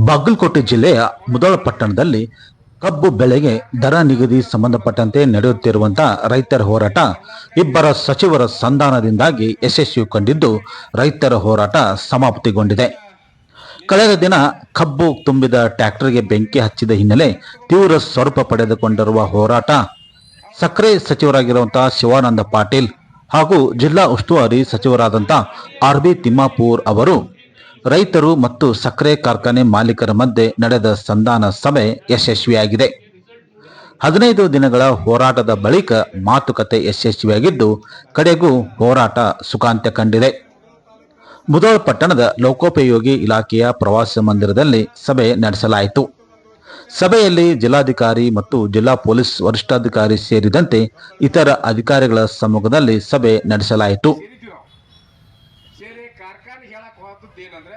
ಬಾಗಲಕೋಟೆ ಜಿಲ್ಲೆಯ ಮುದೋಳ ಪಟ್ಟಣದಲ್ಲಿ ಕಬ್ಬು ಬೆಳೆಗೆ ದರ ನಿಗದಿ ಸಂಬಂಧಪಟ್ಟಂತೆ ನಡೆಯುತ್ತಿರುವಂತಹ ರೈತರ ಹೋರಾಟ ಇಬ್ಬರ ಸಚಿವರ ಸಂಧಾನದಿಂದಾಗಿ ಯಶಸ್ವಿ ಕಂಡಿದ್ದು ರೈತರ ಹೋರಾಟ ಸಮಾಪ್ತಿಗೊಂಡಿದೆ. ಕಳೆದ ದಿನ ಕಬ್ಬು ತುಂಬಿದ ಟ್ರ್ಯಾಕ್ಟರ್ಗೆ ಬೆಂಕಿ ಹಚ್ಚಿದ ಹಿನ್ನೆಲೆ ತೀವ್ರ ಸ್ವರೂಪ ಪಡೆದುಕೊಂಡಿರುವ ಹೋರಾಟ ಸಕ್ಕರೆ ಸಚಿವರಾಗಿರುವಂತಹ ಶಿವಾನಂದ ಪಾಟೀಲ್ ಹಾಗೂ ಜಿಲ್ಲಾ ಉಸ್ತುವಾರಿ ಸಚಿವರಾದಂಥ ಆರ್ ಬಿ ತಿಮ್ಮಾಪೂರ್ ಅವರು ರೈತರು ಮತ್ತು ಸಕ್ಕರೆ ಕಾರ್ಖಾನೆ ಮಾಲೀಕರ ಮಧ್ಯೆ ನಡೆದ ಸಂಧಾನ ಸಭೆ ಯಶಸ್ವಿಯಾಗಿದೆ. ಹದಿನೈದು ದಿನಗಳ ಹೋರಾಟದ ಬಳಿಕ ಮಾತುಕತೆ ಯಶಸ್ವಿಯಾಗಿದ್ದು, ಕಡೆಗೂ ಹೋರಾಟ ಸುಖಾಂತ್ಯ ಕಂಡಿದೆ. ಮುದೋಳ್ ಪಟ್ಟಣದ ಲೋಕೋಪಯೋಗಿ ಇಲಾಖೆಯ ಪ್ರವಾಸ ಮಂದಿರದಲ್ಲಿ ಸಭೆ ನಡೆಸಲಾಯಿತು. ಸಭೆಯಲ್ಲಿ ಜಿಲ್ಲಾಧಿಕಾರಿ ಮತ್ತು ಜಿಲ್ಲಾ ಪೊಲೀಸ್ ವರಿಷ್ಠಾಧಿಕಾರಿ ಸೇರಿದಂತೆ ಇತರ ಅಧಿಕಾರಿಗಳ ಸಮ್ಮುಖದಲ್ಲಿ ಸಭೆ ನಡೆಸಲಾಯಿತು ಸೇರಿ ಕಾರ್ಖಾನೆ ಹೇಳಕ್ ಹೋದದ್ದು ಏನಂದ್ರೆ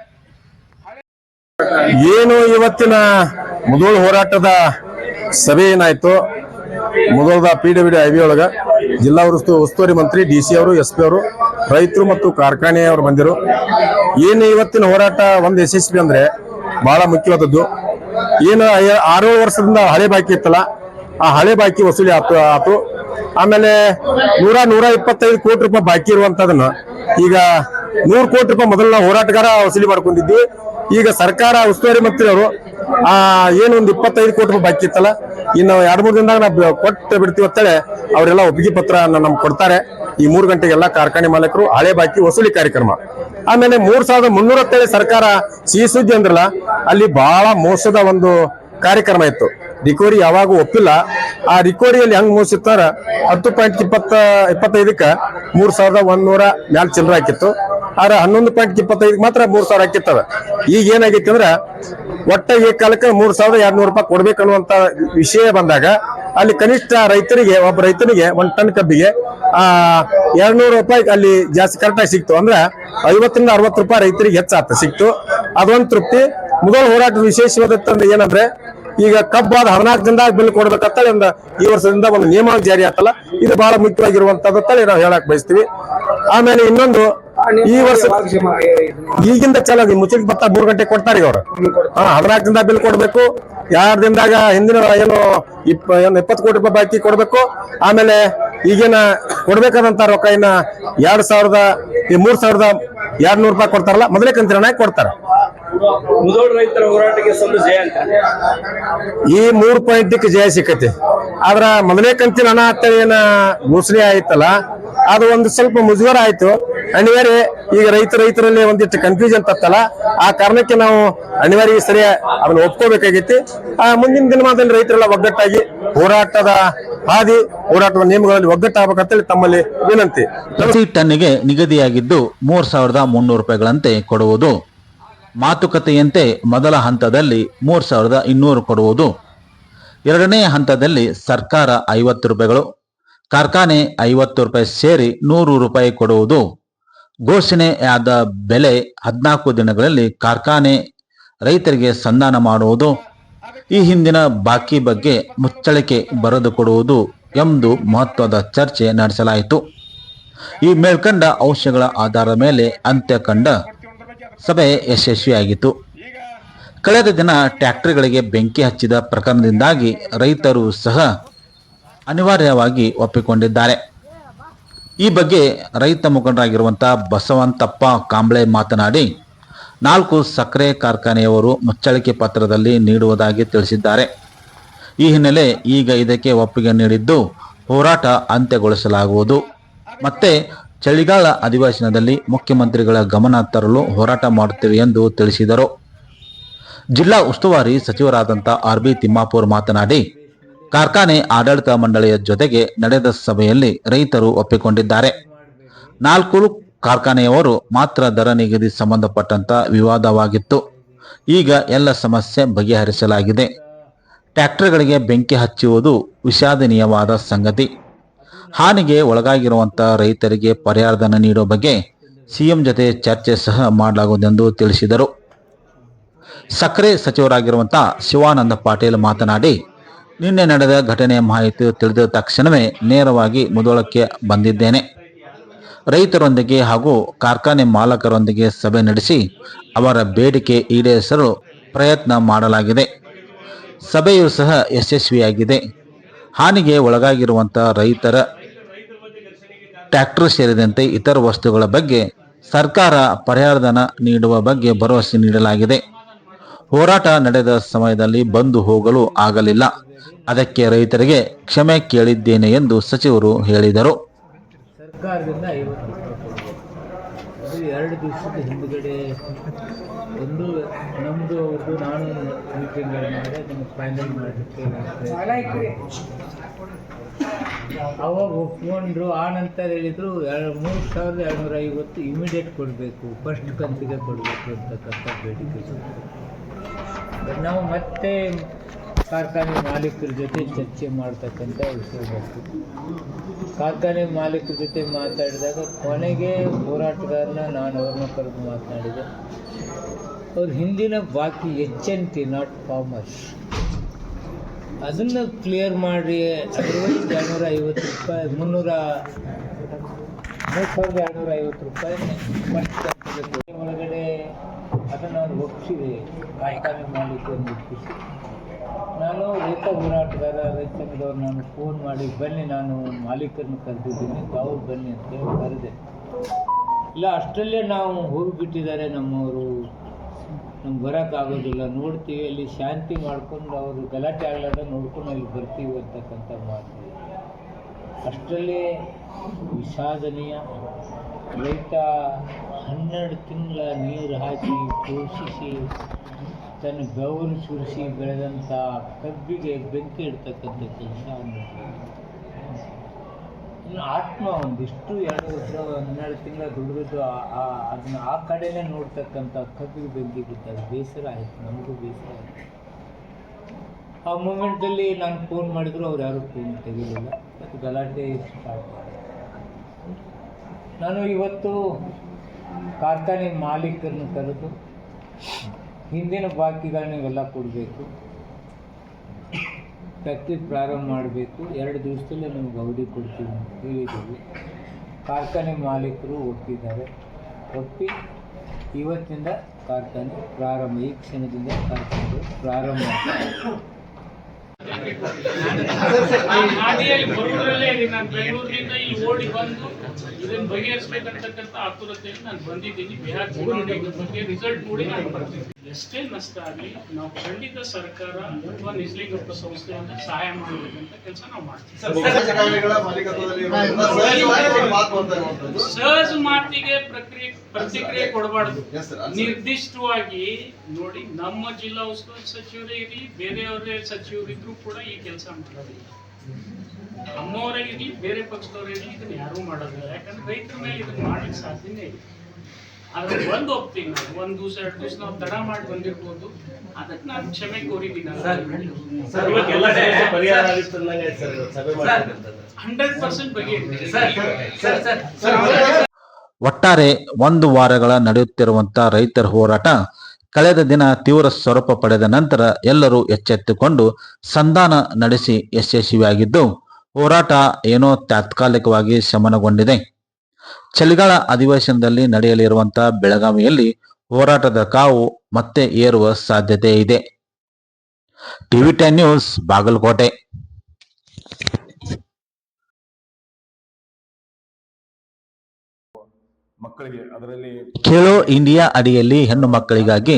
ಏನು ಇವತ್ತಿನ ಮುದೋಳ ಹೋರಾಟದ ಸಭೆ ಏನಾಯ್ತು ಮುದೋಳದ ಪಿ ಡಿ ಬಿ ಒಳಗ ಜಿಲ್ಲಾ ಉಸ್ತು ಉಸ್ತುವಾರಿ ಮಂತ್ರಿ ಡಿ ಸಿ ಅವರು, ಎಸ್ ಪಿ ಅವರು, ರೈತರು ಮತ್ತು ಕಾರ್ಖಾನೆಯವರು ಬಂದಿರು. ಏನು ಇವತ್ತಿನ ಹೋರಾಟ ಒಂದು ಯಶಸ್ವಿ ಅಂದ್ರೆ ಬಹಳ ಮುಖ್ಯವಾದದ್ದು. ಏನು ಆರೇಳು ವರ್ಷದಿಂದ ಹಳೆ ಬಾಕಿ ಇತ್ತಲ್ಲ, ಆ ಹಳೆ ಬಾಕಿ ವಸೂಲಿ ಆತು ಆತು. ಆಮೇಲೆ ನೂರ ನೂರ ಇಪ್ಪತ್ತೈದು ಕೋಟಿ ರೂಪಾಯಿ ಬಾಕಿ ಇರುವಂತದನ್ನ ಈಗ ನೂರು ಕೋಟಿ ರೂಪಾಯಿ ಮೊದಲ ಹೋರಾಟಗಾರ ವಸೂಲಿ ಮಾಡ್ಕೊಂಡಿದ್ವಿ. ಈಗ ಸರ್ಕಾರ ಉಸ್ತುವಾರಿ ಮಂತ್ರಿ ಅವರು ಆ ಒಂದು ಇಪ್ಪತ್ತೈದು ಕೋಟಿ ರೂಪಾಯಿ ಬಾಕಿ ಇತ್ತಲ್ಲ, ಇನ್ನು ಎರಡು ಮೂರು ದಿನದಾಗ ನಾವು ಕೊಟ್ಟು ಬಿಡ್ತೀವಿ ಅಂತೇಳಿ ಅವರೆಲ್ಲ ಒಪ್ಪಿಗೆ ಪತ್ರ ನಮ್ಗೆ ಕೊಡ್ತಾರೆ. ಈ ಮೂರು ಗಂಟೆಗೆಲ್ಲ ಕಾರ್ಖಾನೆ ಮಾಲೀಕರು ಹಳೆ ಬಾಕಿ ವಸೂಲಿ ಕಾರ್ಯಕ್ರಮ. ಆಮೇಲೆ ಮೂರ್ ಸಾವಿರದ ಮುನ್ನೂರತ್ತೇಳು ಸರ್ಕಾರ ಸಿಹಿ ಸುದ್ದಿ ಅಂದ್ರಲ್ಲ, ಅಲ್ಲಿ ಬಹಳ ಮೋಸದ ಒಂದು ಕಾರ್ಯಕ್ರಮ ಇತ್ತು. ರಿಕವರಿ ಯಾವಾಗ ಒಪ್ಪಿಲ್ಲ. ಆ ರಿಕವರಿಯಲ್ಲಿ ಹೆಂಗ್ ಮೋಸಿತ್ತಾರ ಹತ್ತು ಪಾಯಿಂಟ್ ಇಪ್ಪತ್ತ ಇಪ್ಪತ್ತೈದಕ್ಕ ಮೂರ್ ಸಾವಿರದ ಒಂದ್ನೂರ ಮ್ಯಾಲ್ ಚಿಲ್ಲರೆ ಹಾಕಿತ್ತು. ಆದ್ರೆ ಹನ್ನೊಂದು ಪಾಯಿಂಟ್ ಇಪ್ಪತ್ತೈದು ಮಾತ್ರ ಮೂರ್ ಸಾವಿರ ಹಾಕಿತ್ತದ ಈಗ ಏನಾಗೈತಿ ಅಂದ್ರ ಒಟ್ಟ ಈ ಕಾಲಕ್ಕೆ ಮೂರ್ ಸಾವಿರದ ಎರಡ್ ನೂರು ರೂಪಾಯಿ ಕೊಡ್ಬೇಕನ್ನುವಂತ ವಿಷಯ ಬಂದಾಗ ಅಲ್ಲಿ ಕನಿಷ್ಠ ರೈತರಿಗೆ, ಒಬ್ಬ ರೈತನಿಗೆ ಒಂದ್ ಟನ್ ಕಬ್ಬಿಗೆ, ಆ ಎರಡ್ ನೂರು ರೂಪಾಯಿ ಅಲ್ಲಿ ಜಾಸ್ತಿ ಕರೆಕ್ಟಾಗಿ ಸಿಕ್ತು ಅಂದ್ರ ಐವತ್ತರಿಂದ ಅರವತ್ತು ರೂಪಾಯಿ ರೈತರಿಗೆ ಹೆಚ್ಚಾತ ಸಿಕ್ತು. ಅದೊಂದು ತೃಪ್ತಿ. ಮೊದಲ ಹೋರಾಟದ ವಿಶೇಷವಾದತ್ತಂದ್ರೆ ಏನಂದ್ರೆ, ಈಗ ಕಬ್ಬಾದ ಹದಿನಾಲ್ಕು ದಿನದಾಗ ಬಿಲ್ ಕೊಡ್ಬೇಕಂತೇಳಿ ಒಂದು ಈ ವರ್ಷದಿಂದ ಒಂದು ನಿಯಮ ಜಾರಿ ಆತಲ್ಲ ಇದು ಬಹಳ ಮುಖ್ಯವಾಗಿರುವಂತದ್ದು ನಾವು ಹೇಳಕ್ ಬಯಸ್ತೀವಿ. ಆಮೇಲೆ ಇನ್ನೊಂದು ಈ ವರ್ಷ ಈಗಿಂದ ಚಲೋ ಮುಚ್ಚಿಗೆ ಭತ್ತ ಮೂರು ಗಂಟೆ ಕೊಡ್ತಾರೆ ಇವರು. ಅವ್ರು ಹಾ ಹದಿನಾಲ್ಕು ಬಿಲ್ ಕೊಡ್ಬೇಕು. ಎರಡು ದಿನದಾಗ ಹಿಂದಿನ ಏನು ಇಪ್ಪ ಏನು ಇಪ್ಪತ್ತು ಕೋಟಿ ರೂಪಾಯಿ ಬಾಕಿ ಕೊಡ್ಬೇಕು. ಆಮೇಲೆ ಈಗಿನ ಕೊಡ್ಬೇಕಾದಂತ ರೊಕ್ಕ ಇನ್ನ ಎರಡ್ ಸಾವಿರದ ಈ ಮೂರ್ ಸಾವಿರದ ಎರಡ್ ನೂರು ರೂಪಾಯಿ ಕೊಡ್ತಾರಲ್ಲ ಮೊದಲೇ ಕಂತಿನ ಕೊಡ್ತಾರ. ಮುದೋಳ ರೈತರ ಹೋರಾಟಕ್ಕೆ ಜಯ ಅಂತ. ಈ ಮೂರ್ ಪಾಯಿಂಟ್ ಜಯ ಸಿಕ್ಕತಿ ಆದ್ರ ಮೊದಲನೇ ಕಂತಿನ ಹಣ ಅಂತ ಏನ ಘೋಷಣೆ ಆಯ್ತಲ್ಲ ಅದು ಒಂದು ಸ್ವಲ್ಪ ಮುಜುಗರ ಆಯ್ತು. ಅನಿವಾರ್ಯ ಈಗ ರೈತ ರೈತರಲ್ಲಿ ಒಂದಿಷ್ಟು ಕನ್ಫ್ಯೂಷನ್ ತತ್ತಲ್ಲ ಆ ಕಾರಣಕ್ಕೆ ನಾವು ಅನಿವಾರ್ಯ ಸರಿ ಅದನ್ನ ಒಪ್ಕೋಬೇಕಾಗೈತಿ ಆ ಮುಂದಿನ ದಿನಮಾನದಲ್ಲಿ ರೈತರೆಲ್ಲ ಒಗ್ಗಟ್ಟಾಗಿ ಹೋರಾಟದ ಹಾದಿ ಹೋರಾಟದ ನಿಯಮಗಳಲ್ಲಿ ಒಗ್ಗಟ್ಟಾಗಬೇಕಂತೇಳಿ ತಮ್ಮಲ್ಲಿ ವಿನಂತಿ. ಪ್ರತಿ ಟನ್ನಿಗೆ ನಿಗದಿಯಾಗಿದ್ದು ಮೂರ್ ಸಾವಿರದ ಮುನ್ನೂರು ರೂಪಾಯಿಗಳಂತೆ ಕೊಡುವುದು. ಮಾತುಕತೆಯಂತೆ ಮೊದಲ ಹಂತದಲ್ಲಿ ಮೂರು ಸಾವಿರದ ಇನ್ನೂರು ಕೊಡುವುದು. ಎರಡನೇ ಹಂತದಲ್ಲಿ ಸರ್ಕಾರ ಐವತ್ತು ರೂಪಾಯಿಗಳು, ಕಾರ್ಖಾನೆ ಐವತ್ತು ರೂಪಾಯಿ ಸೇರಿ ನೂರು ರೂಪಾಯಿ ಕೊಡುವುದು. ಘೋಷಣೆಯಾದ ಬೆಲೆ ಹದಿನಾಲ್ಕು ದಿನಗಳಲ್ಲಿ ಕಾರ್ಖಾನೆ ರೈತರಿಗೆ ಸಂಧಾನ ಮಾಡುವುದು. ಈ ಹಿಂದಿನ ಬಾಕಿ ಬಗ್ಗೆ ಮುಚ್ಚಳಿಕೆ ಬರೆದು ಕೊಡುವುದು ಎಂದು ಮಹತ್ವದ ಚರ್ಚೆ ನಡೆಸಲಾಯಿತು. ಈ ಮೇಲ್ಕಂಡ ಅಂಶಗಳ ಆಧಾರದ ಮೇಲೆ ಅಂತ್ಯ ಕಂಡ ಸಭೆ ಯಶಸ್ವಿಯಾಗಿತ್ತು. ಕಳೆದ ದಿನ ಟ್ಯಾಕ್ಟರ್ಗಳಿಗೆ ಬೆಂಕಿ ಹಚ್ಚಿದ ಪ್ರಕರಣದಿಂದಾಗಿ ರೈತರು ಸಹ ಅನಿವಾರ್ಯವಾಗಿ ಒಪ್ಪಿಕೊಂಡಿದ್ದಾರೆ. ಈ ಬಗ್ಗೆ ರೈತ ಮುಖಂಡರಾಗಿರುವಂಥ ಬಸವಂತಪ್ಪ ಕಾಂಬ್ಳೆ ಮಾತನಾಡಿ, ನಾಲ್ಕು ಸಕ್ಕರೆ ಕಾರ್ಖಾನೆಯವರು ಮುಚ್ಚಳಿಕೆ ಪತ್ರದಲ್ಲಿ ನೀಡುವುದಾಗಿ ತಿಳಿಸಿದ್ದಾರೆ. ಈ ಹಿನ್ನೆಲೆ ಈಗ ಇದಕ್ಕೆ ಒಪ್ಪಿಗೆ ನೀಡಿದ್ದು ಹೋರಾಟ ಅಂತ್ಯಗೊಳಿಸಲಾಗುವುದು. ಮತ್ತೆ ಚಳಿಗಾಲ ಅಧಿವೇಶನದಲ್ಲಿ ಮುಖ್ಯಮಂತ್ರಿಗಳ ಗಮನ ತರಲು ಹೋರಾಟ ಮಾಡುತ್ತೇವೆ ಎಂದು ತಿಳಿಸಿದರು. ಜಿಲ್ಲಾ ಉಸ್ತುವಾರಿ ಸಚಿವರಾದಂಥ ಆರ್ ಬಿ ತಿಮ್ಮಾಪುರ್ ಮಾತನಾಡಿ, ಕಾರ್ಖಾನೆ ಆಡಳಿತ ಮಂಡಳಿಯ ಜೊತೆಗೆ ನಡೆದ ಸಭೆಯಲ್ಲಿ ರೈತರು ಒಪ್ಪಿಕೊಂಡಿದ್ದಾರೆ. ನಾಲ್ಕು ಕಾರ್ಖಾನೆಯವರು ಮಾತ್ರ ದರ ನಿಗದಿ ಸಂಬಂಧಪಟ್ಟಂತ ವಿವಾದವಾಗಿತ್ತು. ಈಗ ಎಲ್ಲ ಸಮಸ್ಯೆ ಬಗೆಹರಿಸಲಾಗಿದೆ. ಟ್ರ್ಯಾಕ್ಟರ್ಗಳಿಗೆ ಬೆಂಕಿ ಹಚ್ಚುವುದು ವಿಷಾದನೀಯವಾದ ಸಂಗತಿ. ಹಾನಿಗೆ ಒಳಗಾಗಿರುವಂಥ ರೈತರಿಗೆ ಪರಿಹಾರಧನ ನೀಡುವ ಬಗ್ಗೆ ಸಿಎಂ ಜೊತೆ ಚರ್ಚೆ ಸಹ ಮಾಡಲಾಗುವುದೆಂದು ತಿಳಿಸಿದರು. ಸಕ್ಕರೆ ಸಚಿವರಾಗಿರುವಂಥ ಶಿವಾನಂದ ಪಾಟೀಲ್ ಮಾತನಾಡಿ, ನಿನ್ನೆ ನಡೆದ ಘಟನೆಯ ಮಾಹಿತಿ ತಿಳಿದ ತಕ್ಷಣವೇ ನೇರವಾಗಿ ಮುದೋಳಕ್ಕೆ ಬಂದಿದ್ದೇನೆ. ರೈತರೊಂದಿಗೆ ಹಾಗೂ ಕಾರ್ಖಾನೆ ಮಾಲಕರೊಂದಿಗೆ ಸಭೆ ನಡೆಸಿ ಅವರ ಬೇಡಿಕೆ ಈಡೇರಿಸಲು ಪ್ರಯತ್ನ ಮಾಡಲಾಗಿದೆ. ಸಭೆಯು ಸಹ ಯಶಸ್ವಿಯಾಗಿದೆ. ಹಾನಿಗೆ ಒಳಗಾಗಿರುವಂಥ ರೈತರ ಟ್ರ್ಯಾಕ್ಟರ್ ಸೇರಿದಂತೆ ಇತರ ವಸ್ತುಗಳ ಬಗ್ಗೆ ಸರ್ಕಾರ ಪರಿಹಾರಧನ ನೀಡುವ ಬಗ್ಗೆ ಭರವಸೆ ನೀಡಲಾಗಿದೆ. ಹೋರಾಟ ನಡೆದ ಸಮಯದಲ್ಲಿ ಬಂದು ಹೋಗಲು ಆಗಲಿಲ್ಲ. ಅದಕ್ಕೆ ರೈತರಿಗೆ ಕ್ಷಮೆ ಕೇಳಿದ್ದೇನೆ ಎಂದು ಸಚಿವರು ಹೇಳಿದರು. ಸರ್ಕಾರದಿಂದ ಐವತ್ತು ರೂಪಾಯಿ ಕೊಡ್ಬೇಕು ಅದು ಎರಡು ದಿವಸದ ಹಿಂದುಗಡೆ ಒಂದು ನಮ್ಮದು ಅವ್ರದ್ದು ನಾನು ಮೀಟಿಂಗ್ ಮಾಡಿ ನಮಗೆ ಫೈನಲ್ ಮಾಡಲಿಕ್ಕೆ ಅವಾಗ ಒಪ್ಕೊಂಡ್ರು, ಆ ನಂತರ ಹೇಳಿದರು, ಎರಡು ಮೂರು ಸಾವಿರದ ಎರಡುನೂರ ಐವತ್ತು ಇಮಿಡಿಯೇಟ್ ಕೊಡಬೇಕು ಫಸ್ಟ್ ಕಂತಿಗೆ ಕೊಡಬೇಕು ಅಂತಕ್ಕಂಥ ಬೇಡಿಕೆ. ನಾವು ಮತ್ತೆ ಕಾರ್ಖಾನೆ ಮಾಲೀಕರ ಜೊತೆ ಚರ್ಚೆ ಮಾಡ್ತಕ್ಕಂಥ ವಿಷಯ ಬಂತು ಕಾರ್ಖಾನೆ ಮಾಲೀಕರ ಜೊತೆ ಮಾತಾಡಿದಾಗ ಕೊನೆಗೆ ಹೋರಾಟಗಾರನ ನಾನು ಅವ್ರನ್ನ ಕರೆದು ಮಾತನಾಡಿದೆ. ಅವ್ರ ಹಿಂದಿನ ಬಾಕಿ H N T not farmers ಅದನ್ನು ಕ್ಲಿಯರ್ ಮಾಡಿ ಅದರೊಳಗೆ ಎರಡುನೂರ ಐವತ್ತು ರೂಪಾಯಿ, ಮುನ್ನೂರ ಮೂರು ಸಾವಿರದ ಎರಡುನೂರ ಐವತ್ತು ರೂಪಾಯಿ. ಒಳಗಡೆ ಅದನ್ನು ಅವ್ರು ಒಪ್ಪಿಸಿದೆ ಕಾರ್ಖಾನೆ ಮಾಲೀಕರು ಒಪ್ಪಿಸಿ. ನಾನು ರೈತ ಹೋರಾಟಗಾರ ರೈತ ನಾನು ಫೋನ್ ಮಾಡಿ, ಬನ್ನಿ ನಾನು ಮಾಲೀಕರನ್ನು ಕರೆದಿದ್ದೀನಿ, ತಾವು ಬನ್ನಿ ಅಂತೇಳಿ ಕರೆದೆ. ಇಲ್ಲ, ಅಷ್ಟರಲ್ಲೇ ನಾವು ಹೋಗಿಬಿಟ್ಟಿದ್ದಾರೆ ನಮ್ಮವರು. ನಮ್ಗೆ ಬರೋಕ್ಕಾಗೋದಿಲ್ಲ ನೋಡ್ತೀವಿ, ಅಲ್ಲಿ ಶಾಂತಿ ಮಾಡ್ಕೊಂಡು ಅವರು ಗಲಾಟೆ ಆಗ್ಲಾರ್ದ ನೋಡ್ಕೊಂಡು ಅಲ್ಲಿ ಬರ್ತೀವಿ ಅಂತಕ್ಕಂಥ ಮಾತು. ಅಷ್ಟರಲ್ಲೇ ವಿಷಾದನೀಯ. ರೈತ ಹನ್ನೆರಡು ತಿಂಗಳ ನೀರು ಹಾಕಿ ಪೋಷಿಸಿ ತನ್ನ ಬೆವರು ಸುರಿಸಿ ಬೆಳೆದಂಥ ಕಬ್ಬಿಗೆ ಬೆಂಕಿ ಇಡ್ತಕ್ಕಂಥ ಕೆಲಸ ಇನ್ನು ಆತ್ಮ ಒಂದಿಷ್ಟು ಎರಡು ವರ್ಷ, ಹನ್ನೆರಡು ತಿಂಗಳ ದುಡಿದು ಅದನ್ನ ಆ ಕಡೆನೇ ನೋಡ್ತಕ್ಕಂಥ ಕಬ್ಬಿಗೆ ಬೆಂಕಿ ಬಿದ್ದಾಗ ಬೇಸರ ಆಯಿತು, ನಮಗೂ ಬೇಸರ ಆಯಿತು. ಆ ಮೂಮೆಂಟಲ್ಲಿ ನಾನು ಫೋನ್ ಮಾಡಿದ್ರು, ಅವ್ರು ಯಾರೂ ಫೋನ್ ತೆಗಿಲಿಲ್ಲ. ಮತ್ತು ಗಲಾಟೆ ಸ್ಟಾರ್ಟ್ ನಾನು ಇವತ್ತು ಕಾರ್ಖಾನೆ ಮಾಲೀಕರನ್ನು ಕರೆದು ಹಿಂದಿನ ಬಾಕಿಗಳನ್ನ ಇವೆಲ್ಲ ಕೊಡಬೇಕು. ಫ್ಯಾಕ್ಟ್ರಿ ಪ್ರಾರಂಭ ಮಾಡಬೇಕು. ಎರಡು ದಿವಸದಲ್ಲೇ ನಿಮ್ಗೆ ಗೌಡಿ ಕೊಡ್ತೀವಿ ಅಂತ ಹೇಳಿದ್ದೀವಿ. ಕಾರ್ಖಾನೆ ಮಾಲೀಕರು ಒಪ್ಪಿದ್ದಾರೆ. ಒಪ್ಪಿ ಇವತ್ತಿನಿಂದ ಕಾರ್ಖಾನೆ ಪ್ರಾರಂಭ, ಈ ಕ್ಷಣದಿಂದ ಕಾರ್ಖಾನೆ ಪ್ರಾರಂಭ ನಾನು ಓಡಿ ಬಂದು ಇದನ್ನ ಬಗೆಹರಿಸಬೇಕಂತಕ್ಕಂಥ ಆತುರತೆಯಲ್ಲಿ ನಾನು ಬಂದಿದ್ದೀನಿ. ಬಿಹಾರ್ ಚುನಾವಣೆ ಬಗ್ಗೆ ರಿಸಲ್ಟ್ ನೋಡಿ ನಾನು ಬರ್ತೀನಿ. ಎಷ್ಟೇ ನಷ್ಟ ಆಗಲಿ ನಾವು ಖಂಡಿತ ಸರ್ಕಾರ ಅಥವಾ ನಿಜಲಿಂಗಪ್ಪ ಸಂಸ್ಥೆಯಿಂದ ಸಹಾಯ ಮಾಡಬೇಕಂತ ಕೆಲಸ ನಾವು ಮಾಡ್ತೀವಿ. ಸಹಜ ಮಾತಿಗೆ ಪ್ರಕ್ರಿಯೆ ಪ್ರತಿಕ್ರಿಯೆ ಕೊಡಬಾರ್ದು. ನಿರ್ದಿಷ್ಟವಾಗಿ ನೋಡಿ ನಮ್ಮ ಜಿಲ್ಲಾ ಉಸ್ತುವಾರಿ ಸಚಿವರೇ ಇರಲಿ ಬೇರೆಯವರೇ ಸಚಿವರಿದ್ರು ಕೂಡ ಈ ಕೆಲಸ ಮಾಡೋದಿಲ್ಲ. ನಮ್ಮವರೇ ಇರಲಿ ಬೇರೆ ಪಕ್ಷದವರೇ ಇರಲಿ ಇದನ್ನ ಯಾರೂ ಮಾಡೋದಿಲ್ಲ. ಯಾಕಂದ್ರೆ ರೈತರ ಮೇಲೆ ಇದನ್ನ ಮಾಡಲಿಕ್ಕೆ ಸಾಧ್ಯನೇ ಇಲ್ಲ. ಆದ್ರೆ ಒಂದು ಹೋಗ್ತೀವಿ ನಾವು ಒಂದ್ ದಿವಸ ಎರಡು ದಿವಸ ನಾವು ತಡ ಮಾಡಿ ಬಂದಿರ್ಬೋದು. ಅದಕ್ಕೆ ನಾನು ಕ್ಷಮೆ ಕೋರಿದ್ದೀನಿ ಹಂಡ್ರೆಡ್ ಪರ್ಸೆಂಟ್ ಬಗ್ಗೆ ಒಟ್ಟಾರೆ ಒಂದು ವಾರಗಳ ನಡೆಯುತ್ತಿರುವಂತಹ ರೈತರ ಹೋರಾಟ ಕಳೆದ ದಿನ ತೀವ್ರ ಸ್ವರೂಪ ಪಡೆದ ನಂತರ ಎಲ್ಲರೂ ಎಚ್ಚೆತ್ತುಕೊಂಡು ಸಂಧಾನ ನಡೆಸಿ ಯಶಸ್ವಿಯಾಗಿದ್ದು ಹೋರಾಟ ಏನೋ ತಾತ್ಕಾಲಿಕವಾಗಿ ಶಮನಗೊಂಡಿದೆ. ಚಳಿಗಾಲ ಅಧಿವೇಶನದಲ್ಲಿ ನಡೆಯಲಿರುವಂತಹ ಬೆಳಗಾವಿಯಲ್ಲಿ ಹೋರಾಟದ ಕಾವು ಮತ್ತೆ ಏರುವ ಸಾಧ್ಯತೆ ಇದೆ. ಟಿವಿ ಟೆನ್ ನ್ಯೂಸ್ ಬಾಗಲಕೋಟೆ ಮಕ್ಕಳಿಗೆ ಅದರಲ್ಲಿ ಖೇಲೋ ಇಂಡಿಯಾ ಅಡಿಯಲ್ಲಿ ಹೆಣ್ಣು ಮಕ್ಕಳಿಗಾಗಿ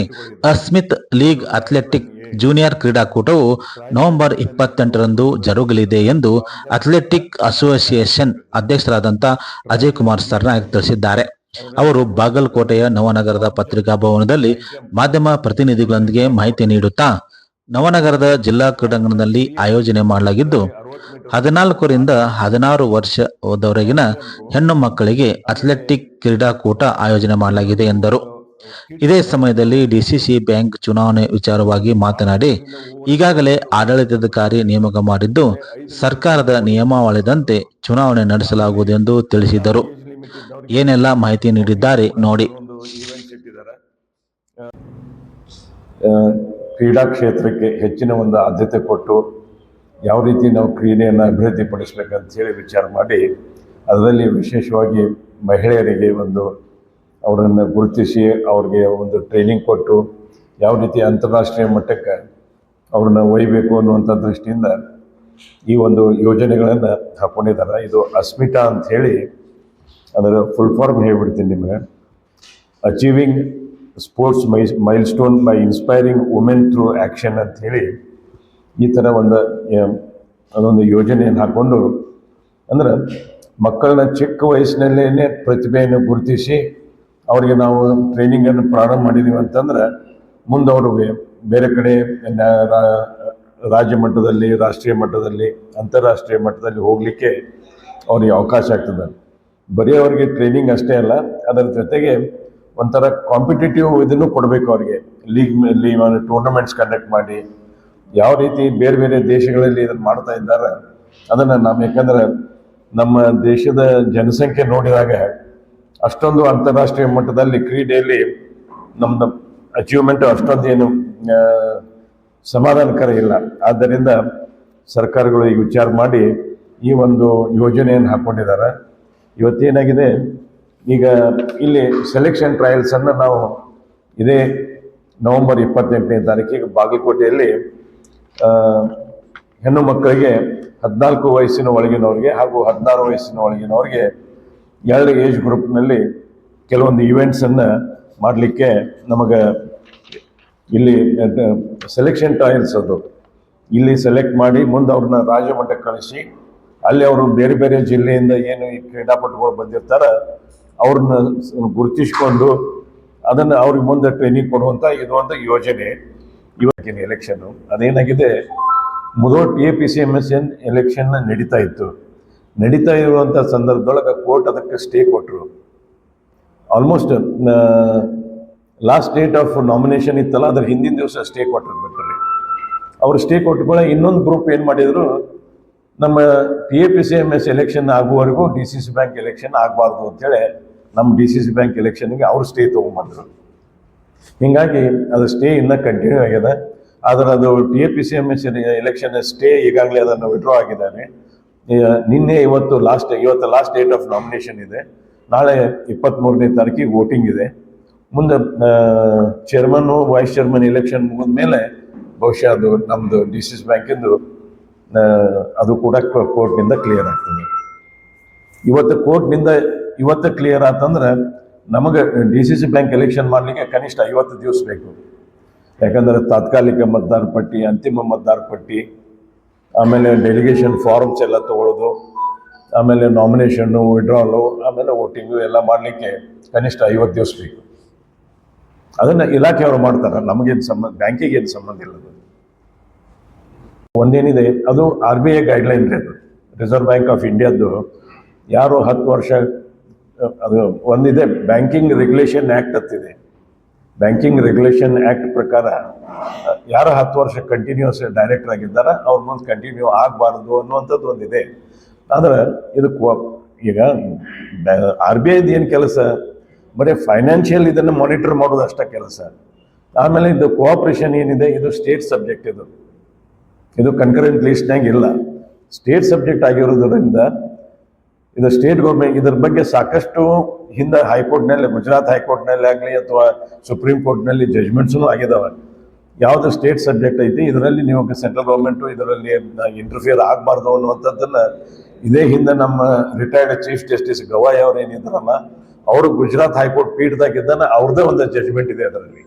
ಅಸ್ಮಿತ್ ಲೀಗ್ ಅಥ್ಲೆಟಿಕ್ ಜೂನಿಯರ್ ಕ್ರೀಡಾಕೂಟವು ನವೆಂಬರ್ ಇಪ್ಪತ್ತೆಂಟರಂದು ಜರುಗಲಿದೆ ಎಂದು ಅಥ್ಲೆಟಿಕ್ ಅಸೋಸಿಯೇಷನ್ ಅಧ್ಯಕ್ಷರಾದಂಥ ಅಜಯ್ ಕುಮಾರ್ ಸರ್ನಾಯಕ್ ತಿಳಿಸಿದ್ದಾರೆ. ಅವರು ಬಾಗಲಕೋಟೆಯ ನವನಗರದ ಪತ್ರಿಕಾ ಭವನದಲ್ಲಿ ಮಾಧ್ಯಮ ಪ್ರತಿನಿಧಿಗಳೊಂದಿಗೆ ಮಾಹಿತಿ ನೀಡುತ್ತಾ, ನವನಗರದ ಜಿಲ್ಲಾ ಕ್ರೀಡಾಂಗಣದಲ್ಲಿ ಆಯೋಜನೆ ಮಾಡಲಾಗಿದ್ದು ಹದಿನಾಲ್ಕರಿಂದ ಹದಿನಾರು ವರ್ಷದವರೆಗಿನ ಹೆಣ್ಣು ಮಕ್ಕಳಿಗೆ ಅಥ್ಲೆಟಿಕ್ ಕ್ರೀಡಾಕೂಟ ಆಯೋಜನೆ ಮಾಡಲಾಗಿದೆ ಎಂದರು. ಇದೇ ಸಮಯದಲ್ಲಿ ಡಿಸಿಸಿ ಬ್ಯಾಂಕ್ ಚುನಾವಣೆ ವಿಚಾರವಾಗಿ ಮಾತನಾಡಿ, ಈಗಾಗಲೇ ಆಡಳಿತಾಧಿಕಾರಿ ನೇಮಕ ಮಾಡಿದ್ದು ಸರ್ಕಾರದ ನಿಯಮಾವಳಿದಂತೆ ಚುನಾವಣೆ ನಡೆಸಲಾಗುವುದು ಎಂದು ತಿಳಿಸಿದರು. ಏನೆಲ್ಲ ಮಾಹಿತಿ ನೀಡಿದ್ದಾರೆ ನೋಡಿ. ಕ್ರೀಡಾ ಕ್ಷೇತ್ರಕ್ಕೆ ಹೆಚ್ಚಿನ ಒಂದು ಆದ್ಯತೆ ಕೊಟ್ಟು ಯಾವ ರೀತಿ ನಾವು ಕ್ರೀಡೆಯನ್ನು ಅಭಿವೃದ್ಧಿಪಡಿಸ್ಬೇಕಂತ ಹೇಳಿ ವಿಚಾರ ಮಾಡಿ, ಅದರಲ್ಲಿ ವಿಶೇಷವಾಗಿ ಮಹಿಳೆಯರಿಗೆ ಒಂದು ಅವರನ್ನು ಗುರುತಿಸಿ ಅವ್ರಿಗೆ ಒಂದು ಟ್ರೈನಿಂಗ್ ಕೊಟ್ಟು ಯಾವ ರೀತಿ ಅಂತಾರಾಷ್ಟ್ರೀಯ ಮಟ್ಟಕ್ಕೆ ಅವ್ರನ್ನ ಒಯ್ಯಬೇಕು ಅನ್ನುವಂಥ ದೃಷ್ಟಿಯಿಂದ ಈ ಒಂದು ಯೋಜನೆಗಳನ್ನು ಹಾಕ್ಕೊಂಡಿದ್ದಾರೆ ಇದು ಅಸ್ಮಿತಾ ಅಂತ ಹೇಳಿ, ಅದರ ಫುಲ್ ಫಾರ್ಮ್ ಹೇಳ್ಬಿಡ್ತೀನಿ ನಿಮಗೆ. Achieving sports my milestone by inspiring women through action ಅಂತ ಹೇಳಿ ಈ ಥರ ಒಂದು ಅದೊಂದು ಯೋಜನೆಯನ್ನು ಹಾಕ್ಕೊಂಡು ಅಂದ್ರೆ ಮಕ್ಕಳನ್ನ ಚಿಕ್ಕ ವಯಸ್ಸಿನಲ್ಲೇ ಪ್ರತಿಭೆಯನ್ನು ಗುರುತಿಸಿ ಅವರಿಗೆ ನಾವು ಟ್ರೈನಿಂಗನ್ನು ಪ್ರಾರಂಭ ಮಾಡಿದ್ದೀವಿ ಅಂತಂದ್ರೆ, ಮುಂದೆ ಅವರು ಬೇರೆ ಕಡೆ ರಾಜ್ಯ ಮಟ್ಟದಲ್ಲಿ, ರಾಷ್ಟ್ರೀಯ ಮಟ್ಟದಲ್ಲಿ, ಅಂತಾರಾಷ್ಟ್ರೀಯ ಮಟ್ಟದಲ್ಲಿ ಹೋಗಲಿಕ್ಕೆ ಅವ್ರಿಗೆ ಅವಕಾಶ ಆಗ್ತದೆ. ಬರೀ ಅವರಿಗೆ ಟ್ರೈನಿಂಗ್ ಅಷ್ಟೇ ಅಲ್ಲ, ಅದರ ಜೊತೆಗೆ ಒಂಥರ ಕಾಂಪಿಟೇಟಿವ್ ಇದನ್ನು ಕೊಡಬೇಕು ಅವರಿಗೆ. ಲೀಗ್ ಟೂರ್ನಮೆಂಟ್ಸ್ ಕಂಡಕ್ಟ್ ಮಾಡಿ ಯಾವ ರೀತಿ ಬೇರೆ ಬೇರೆ ದೇಶಗಳಲ್ಲಿ ಇದನ್ನು ಮಾಡ್ತಾ ಇದ್ದಾರೆ, ಅದನ್ನು ನಾವು ಯಾಕಂದ್ರೆ ನಮ್ಮ ದೇಶದ ಜನಸಂಖ್ಯೆ ನೋಡಿದಾಗ ಅಷ್ಟೊಂದು ಅಂತಾರಾಷ್ಟ್ರೀಯ ಮಟ್ಟದಲ್ಲಿ ಕ್ರೀಡೆಯಲ್ಲಿ ನಮ್ಮದು ಅಚೀವ್ಮೆಂಟ್ ಅಷ್ಟೊಂದು ಏನು ಸಮಾಧಾನಕರ ಇಲ್ಲ. ಆದ್ದರಿಂದ ಸರ್ಕಾರಗಳು ಈಗ ವಿಚಾರ ಮಾಡಿ ಈ ಒಂದು ಯೋಜನೆಯನ್ನು ಹಾಕ್ಕೊಂಡಿದ್ದಾರೆ ಇವತ್ತೇನಾಗಿದೆ, ಈಗ ಇಲ್ಲಿ ಸೆಲೆಕ್ಷನ್ ಟ್ರಯಲ್ಸನ್ನು ನಾವು ಇದೇ ನವೆಂಬರ್ ಇಪ್ಪತ್ತೆಂಟನೇ ತಾರೀಕಿಗೆ ಬಾಗಲಕೋಟೆಯಲ್ಲಿ ಹೆಣ್ಣು ಮಕ್ಕಳಿಗೆ ಹದಿನಾಲ್ಕು ವಯಸ್ಸಿನ ಒಳಗಿನವ್ರಿಗೆ ಹಾಗೂ ಹದಿನಾರು ವಯಸ್ಸಿನ ಒಳಗಿನವ್ರಿಗೆ ಎರಡು ಏಜ್ ಗ್ರೂಪ್ನಲ್ಲಿ ಕೆಲವೊಂದು ಇವೆಂಟ್ಸನ್ನು ಮಾಡಲಿಕ್ಕೆ ನಮಗೆ ಇಲ್ಲಿ ಸೆಲೆಕ್ಷನ್ ಟ್ರಯಲ್ಸ್ ಅದು. ಇಲ್ಲಿ ಸೆಲೆಕ್ಟ್ ಮಾಡಿ ಮುಂದೆ ಅವ್ರನ್ನ ರಾಜಮಟ್ಟಕ್ಕೆ ಕಳಿಸಿ, ಅಲ್ಲಿ ಅವರು ಬೇರೆ ಬೇರೆ ಜಿಲ್ಲೆಯಿಂದ ಏನು ಈ ಕ್ರೀಡಾಪಟುಗಳು ಬಂದಿರ್ತಾರೆ ಅವ್ರನ್ನ ಗುರುತಿಸ್ಕೊಂಡು ಅದನ್ನು ಅವ್ರಿಗೆ ಮುಂದೆ ಟ್ರೈನಿಂಗ್ ಕೊಡುವಂಥ ಇದು ಒಂದು ಯೋಜನೆ. ಇವತ್ತಿನ ಎಲೆಕ್ಷನ್ನು ಅದೇನಾಗಿದೆ? ಮೊದಲು T A P C M S N election ನಡೀತಾ ಇತ್ತು. ನಡೀತಾ ಇರುವಂಥ ಸಂದರ್ಭದೊಳಗೆ ಕೋರ್ಟ್ ಅದಕ್ಕೆ ಸ್ಟೇ ಕೊಟ್ಟರು almost last date of nomination ಇತ್ತಲ್ಲ, ಅದ್ರ ಹಿಂದಿನ ದಿವಸ ಸ್ಟೇ ಕೊಟ್ಟರು ಬಿಟ್ಟರೆ ಅವ್ರು ಸ್ಟೇ ಕೊಟ್ಟುಕೊಳ್ಳ ಇನ್ನೊಂದು ಗ್ರೂಪ್ ಏನು ಮಾಡಿದರು? ನಮ್ಮ P A P C M S election ಆಗುವವರೆಗೂ D C C bank election ಆಗಬಾರ್ದು ಅಂತೇಳಿ ನಮ್ಮ ಡಿ ಸಿ ಸಿ ಬ್ಯಾಂಕ್ ಎಲೆಕ್ಷನ್ಗೆ ಅವ್ರು ಸ್ಟೇ ತೊಗೊಂಬಂದರು. ಹೀಗಾಗಿ ಅದು ಸ್ಟೇ ಇನ್ನ ಕಂಟಿನ್ಯೂ ಆಗಿದೆ. ಆದರೆ ಅದು T A P C M S election stay ಈಗಾಗಲೇ ಅದನ್ನು ವಿಡ್ರಾ ಆಗಿದ್ದಾರೆ. ನಿನ್ನೆ ಇವತ್ತು ಲಾಸ್ಟ್ ಇವತ್ತು ಲಾಸ್ಟ್ ಡೇಟ್ ಆಫ್ ನಾಮಿನೇಷನ್ ಇದೆ. ನಾಳೆ ಇಪ್ಪತ್ತ್ಮೂರನೇ ತಾರೀಕಿಗೆ ವೋಟಿಂಗ್ ಇದೆ. ಮುಂದೆ ಚೇರ್ಮನ್ನು ವೈಸ್ ಚೇರ್ಮನ್ ಎಲೆಕ್ಷನ್ ಮುಗಿದ ಮೇಲೆ ಬಹುಶಃ ಅದು ನಮ್ಮದು ಡಿ ಸಿ ಬ್ಯಾಂಕಿಂದು ಅದು ಕೂಡ ಕೋರ್ಟ್ನಿಂದ ಕ್ಲಿಯರ್ ಆಗ್ತದೆ. ಇವತ್ತು ಕೋರ್ಟ್ನಿಂದ ಇವತ್ತು ಕ್ಲಿಯರ್ ಆತಂದ್ರೆ ನಮಗೆ D C C bank election ಮಾಡಲಿಕ್ಕೆ ಕನಿಷ್ಠ ಐವತ್ತು ದಿವಸ ಬೇಕು. ಯಾಕಂದರೆ ತಾತ್ಕಾಲಿಕ ಮತದಾರ ಪಟ್ಟಿ, ಅಂತಿಮ ಮತದಾರ ಪಟ್ಟಿ, ಆಮೇಲೆ ಡೆಲಿಗೇಷನ್ ಫಾರ್ಮ್ಸ್ ಎಲ್ಲ ತಗೊಳ್ಳೋದು ಆಮೇಲೆ ನಾಮಿನೇಷನ್ನು ವಿಡ್ರಾಲು ಆಮೇಲೆ ವೋಟಿಂಗು ಎಲ್ಲ ಮಾಡಲಿಕ್ಕೆ ಕನಿಷ್ಠ ಐವತ್ತು ದಿವಸ ಬೇಕು. ಅದನ್ನು ಇಲಾಖೆಯವರು ಮಾಡ್ತಾರೆ. ನಮಗೇನು ಸಂಬಂಧ, ಬ್ಯಾಂಕಿಗೆ ಏನು ಸಂಬಂಧ ಇಲ್ಲ ಒಂದೇನಿದೆ, ಅದು ಆರ್ ಬಿ ಐ ಗೈಡ್ಲೈನ್ ರೀ ಅದು. ರಿಸರ್ವ್ ಬ್ಯಾಂಕ್ ಆಫ್ ಇಂಡಿಯಾದ್ದು ಯಾರು ಹತ್ತು ವರ್ಷ ಅದು ಒಂದಿದೆ ಬ್ಯಾಂಕಿಂಗ್ ರೆಗ್ಯುಲೇಷನ್ ಆ್ಯಕ್ಟ್ ಅಂತಿದೆ ಬ್ಯಾಂಕಿಂಗ್ ರೆಗ್ಯುಲೇಷನ್ ಆ್ಯಕ್ಟ್ ಪ್ರಕಾರ, ಯಾರು ಹತ್ತು ವರ್ಷ ಕಂಟಿನ್ಯೂಸ್ ಡೈರೆಕ್ಟರ್ ಆಗಿದ್ದಾರೆ ಅವ್ರ ಮುಂದೆ ಕಂಟಿನ್ಯೂ ಆಗಬಾರ್ದು ಅನ್ನುವಂಥದ್ದು ಒಂದಿದೆ. ಆದರೆ ಇದಕ್ಕೆ ಈಗ ಆರ್ ಬಿ ಐದು ಏನು ಕೆಲಸ? ಬರೀ ಫೈನಾನ್ಷಿಯಲ್ ಇದನ್ನು ಮಾನಿಟರ್ ಮಾಡೋದು ಅಷ್ಟೇ ಕೆಲಸ. ಆಮೇಲೆ ಇದು ಕೋಆಪ್ರೇಷನ್ ಏನಿದೆ? ಇದು ಸ್ಟೇಟ್ ಸಬ್ಜೆಕ್ಟ್ ಇದು. ಇದು ಕನ್ಕರೆಂಟ್ ಲಿಸ್ಟ್ನಾಗ ಇಲ್ಲ. ಸ್ಟೇಟ್ ಸಬ್ಜೆಕ್ಟ್ ಆಗಿರೋದ್ರಿಂದ ಇದು ಸ್ಟೇಟ್ ಗೌರ್ಮೆಂಟ್ ಇದ್ರ ಬಗ್ಗೆ ಸಾಕಷ್ಟು ಹಿಂದೆ ಹೈಕೋರ್ಟ್ನಲ್ಲಿ ಗುಜರಾತ್ ಹೈಕೋರ್ಟ್ನಲ್ಲಿ ಆಗಲಿ ಅಥವಾ ಸುಪ್ರೀಂ ಕೋರ್ಟ್ನಲ್ಲಿ ಜಜ್ಮೆಂಟ್ಸೂ ಆಗಿದಾವೆ. ಯಾವುದು ಸ್ಟೇಟ್ ಸಬ್ಜೆಕ್ಟ್ ಐತಿ, ಇದರಲ್ಲಿ ನೀವು ಸೆಂಟ್ರಲ್ ಗೌರ್ಮೆಂಟು ಇದರಲ್ಲಿ ಇಂಟರ್ಫಿಯರ್ ಆಗಬಾರ್ದು ಅನ್ನುವಂಥದ್ದನ್ನು ಇದೇ ಹಿಂದೆ ನಮ್ಮ ರಿಟೈರ್ಡ್ ಚೀಫ್ ಜಸ್ಟಿಸ್ ಗವಾಯ್ ಅವ್ರು ಏನಿದ್ದಾರಲ್ಲ ಅವರು ಗುಜರಾತ್ ಹೈಕೋರ್ಟ್ ಪೀಠದಾಗಿದ್ದಾನೆ ಅವ್ರದ್ದೇ ಒಂದು ಜಜ್ಮೆಂಟ್ ಇದೆ ಅದರಲ್ಲಿ.